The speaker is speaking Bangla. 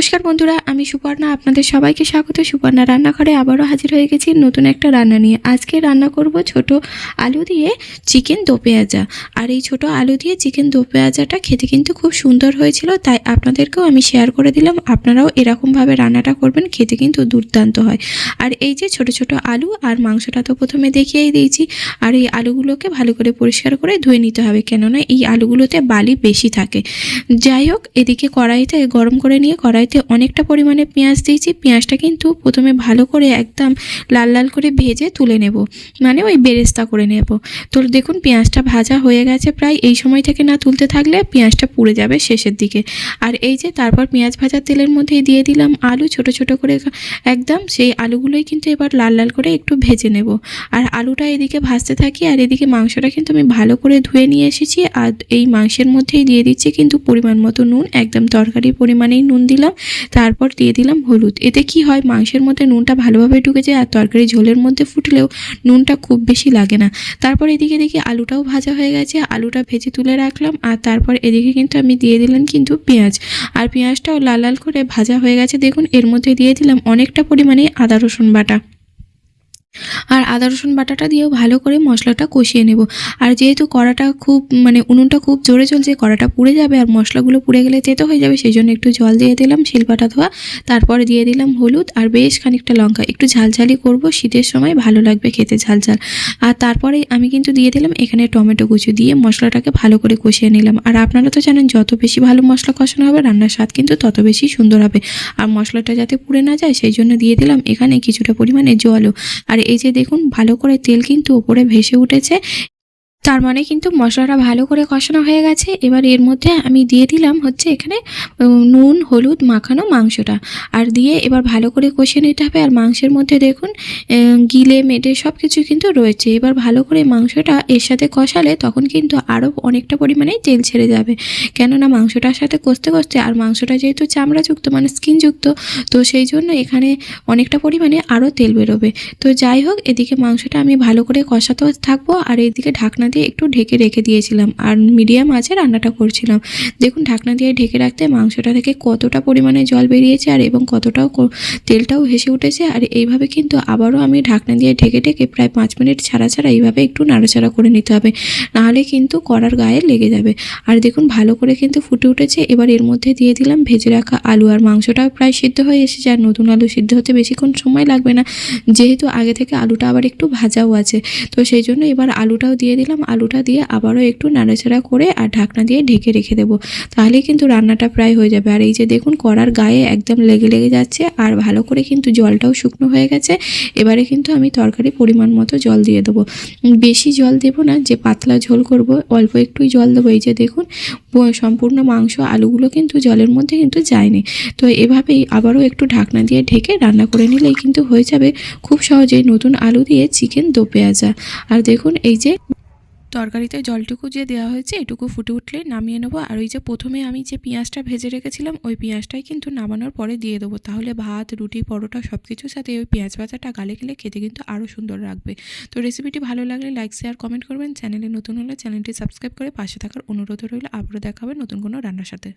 নমস্কার বন্ধুরা, আমি সুপর্ণা, আপনাদের সবাইকে স্বাগত। সুপর্ণা রান্নাঘরে আবারও হাজির হয়ে গেছি নতুন একটা রান্না নিয়ে। আজকে রান্না করব ছোট আলু দিয়ে চিকেন দো পেঁয়াজা। আর এই ছোট আলু দিয়ে চিকেন দো পেঁয়াজাটা খেতে কিন্তু খুব সুন্দর হয়েছিল, তাই আপনাদেরকেও আমি শেয়ার করে দিলাম। আপনারাও এরকমভাবে রান্নাটা করবেন, খেতে কিন্তু দুর্দান্ত হয়। আর এই যে ছোট ছোট আলু আর মাংসটা তো প্রথমে দেখিয়েই দিয়েছি, আর এই আলুগুলোকে ভালো করে পরিষ্কার করে ধুয়ে নিতে হবে, কেননা এই আলুগুলোতে বালি বেশি থাকে। যাই হোক, এদিকে কড়াইতে গরম করে নিয়ে কড়াইতে অনেকটা পরিমাণে পেঁয়াজ দিয়েছি। পেঁয়াজটা কিন্তু প্রথমে ভালো করে একদম লাল লাল করে ভেজে তুলে নেব। মানে ওই বেরেস্তা করে নেব। তো দেখুন, পেঁয়াজটা ভাজা হয়ে গেছে প্রায়। এই সময় থেকে না তুলতে থাকলে পেঁয়াজটা পুড়ে যাবে শেষের দিকে। আর এই যে তারপর পেঁয়াজ ভাজা তেলের মধ্যেই দিয়ে দিলাম আলু। ছোট ছোট করে একদম সেই আলুগুলোই কিন্তু এবার লাল লাল করে একটু ভেজে নেব। আর আলুটা এদিকে ভাজতে থাকি। আর এদিকে মাংসটা কিন্তু আমি ভালো করে ধুয়ে নিয়ে এসেছি। আর এই মাংসের মধ্যেই দিয়ে দিচ্ছি কিন্তু পরিমাণ মতো নুন। একদম তরকারির পরিমাণেই নুন দিলাম। তারপর দিয়ে দিলাম হলুদ। এতে কি হয়, মাংসের মধ্যে নুনটা ভালোভাবে ঢুকে যায় আর তরকারি ঝোলের মধ্যে ফুটলেও নুনটা খুব বেশি লাগে না। তারপর এদিকে দেখি আলুটাও ভাজা হয়ে গেছে, আলুটা ভেজে তুলে রাখলাম আর তারপর এদিকে কিন্তু আমি দিয়ে দিলাম কিন্তু পেঁয়াজ। আর পেঁয়াজটাও লাল লাল করে ভাজা হয়ে গেছে, দেখুন এর মধ্যে দিয়ে দিলাম অনেকটা পরিমাণে আদা রসুন বাটা। আর আদা, রসুন বাটাটা দিয়েও ভালো করে মশলাটা কষিয়ে নেব। আর যেহেতু কড়াটা খুব মানে উনুনটা খুব জোরে চলছে, কড়াটা পুড়ে যাবে আর মশলাগুলো পুড়ে গেলে তেতো হয়ে যাবে, সেই জন্য একটু জল দিয়ে দিলাম, শিলপাটা ধোয়া। তারপরে দিয়ে দিলাম হলুদ আর বেশ খানিকটা লঙ্কা। একটু ঝালঝালি করব, শীতের সময় ভালো লাগবে খেতে ঝালঝাল। আর তারপরে আমি কিন্তু দিয়ে দিলাম এখানে টমেটো কুচি দিয়ে মশলাটাকে ভালো করে কষিয়ে নিলাম। আর আপনারা তো জানেন, যত বেশি ভালো মশলা কষানো হবে, রান্নার স্বাদ কিন্তু তত বেশি সুন্দর হবে। আর মশলাটা যাতে পুড়ে না যায়, সেই জন্য দিয়ে দিলাম এখানে কিছুটা পরিমাণে জলও। আর এই যে দেখুন ভালো করে তেল কিন্তু ওপরে ভেসে উঠেছে। তার মানে কিন্তু মশলাটা ভালো করে কষানো হয়ে গেছে। এবার এর মধ্যে আমি দিয়ে দিলাম হচ্ছে এখানে নুন, হলুদ মাখানো মাংসটা। আর দিয়ে এবার ভালো করে কষিয়ে নিতে হবে। আর মাংসের মধ্যে দেখুন গিলে মেটে সব কিছু কিন্তু রয়েছে। এবার ভালো করে মাংসটা এর সাথে কষালে তখন কিন্তু আরও অনেকটা পরিমাণে তেল ছেড়ে যাবে। কেননা মাংসটার সাথে কষতে কষতে আর মাংসটা যেহেতু চামড়াযুক্ত মানে স্কিনযুক্ত, তো সেই জন্য এখানে অনেকটা পরিমাণে আরও তেল বেরোবে। তো যাই হোক, এদিকে মাংসটা আমি ভালো করে কষাতে থাকব। আর এদিকে ঢাকনা দিয়ে একটু ঢেকে রেখে দিয়েছিলাম। আর মিডিয়াম আছে, রান্নাটা করছিলাম। দেখুন, ঢাকনা দিয়ে ঢেকে রাখতে মাংসটা থেকে কতটা পরিমাণে জল বেরিয়েছে আর এবং কতটাও তেলটাও হেসে উঠেছে। আর এইভাবে কিন্তু আবারও আমি ঢাকনা দিয়ে ঢেকে ঢেকে প্রায় পাঁচ মিনিট ছাড়া ছাড়া এইভাবে একটু নাড়াচাড়া করে নিতে হবে। নাহলে কিন্তু কড়ার গায়ে লেগে যাবে। আর দেখুন, ভালো করে কিন্তু ফুটে উঠেছে। এবার এর মধ্যে দিয়ে দিলাম ভেজে রাখা আলু। আর মাংসটাও প্রায় সিদ্ধ হয়ে এসেছে। আর নতুন আলু সিদ্ধ হতে বেশিক্ষণ সময় লাগবে না। যেহেতু আগে থেকে আলুটা আবার একটু ভাজাও আছে। তো সেই জন্য এবার আলুটাও দিয়ে দিলাম। আলুটা দিয়ে আবারও একটু নাড়াচাড়া করে আর ঢাকনা দিয়ে ঢেকে রেখে দেবো। তাহলে কিন্তু রান্নাটা প্রায় হয়ে যাবে। আর এই যে দেখুন, কড়ার গায়ে একদম লেগে লেগে যাচ্ছে আর ভালো করে কিন্তু জলটাও শুকনো হয়ে গেছে। এবারে কিন্তু আমি তরকারি পরিমাণ মতো জল দিয়ে দেবো। বেশি জল দেবো না, যে পাতলা ঝোল করব, অল্প একটুই জল দেবো। এই যে দেখুন সম্পূর্ণ মাংস, আলুগুলো কিন্তু জলের মধ্যে কিন্তু যায়নি। তো এভাবেই আবারও একটু ঢাকনা দিয়ে ঢেকে রান্না করে নিলেই কিন্তু হয়ে যাবে খুব সহজেই নতুন আলু দিয়ে চিকেন দো পেঁয়াজা। আর দেখুন, এই যে তরকারিতে জলটুকু যে দেওয়া হয়েছে, এটুকু ফুটে উঠলে নামিয়ে নেব। আর ওই যে প্রথমে আমি যে পেঁয়াজটা ভেজে রেখেছিলাম, ওই পেঁয়াজটাই কিন্তু নামানোর পরে দিয়ে দেবো। তাহলে ভাত, রুটি, পরোটা সব কিছুর সাথে ওই পেঁয়াজ ভাজাটা গালে গেলে খেতে কিন্তু আরও সুন্দর লাগবে। তো রেসিপিটি ভালো লাগলে লাইক শেয়ার কমেন্ট করবেন। চ্যানেলে নতুন হলে চ্যানেলটি সাবস্ক্রাইব করে পাশে থাকার অনুরোধ রইল। আবারও দেখাবে নতুন কোনো রান্নার সাথে।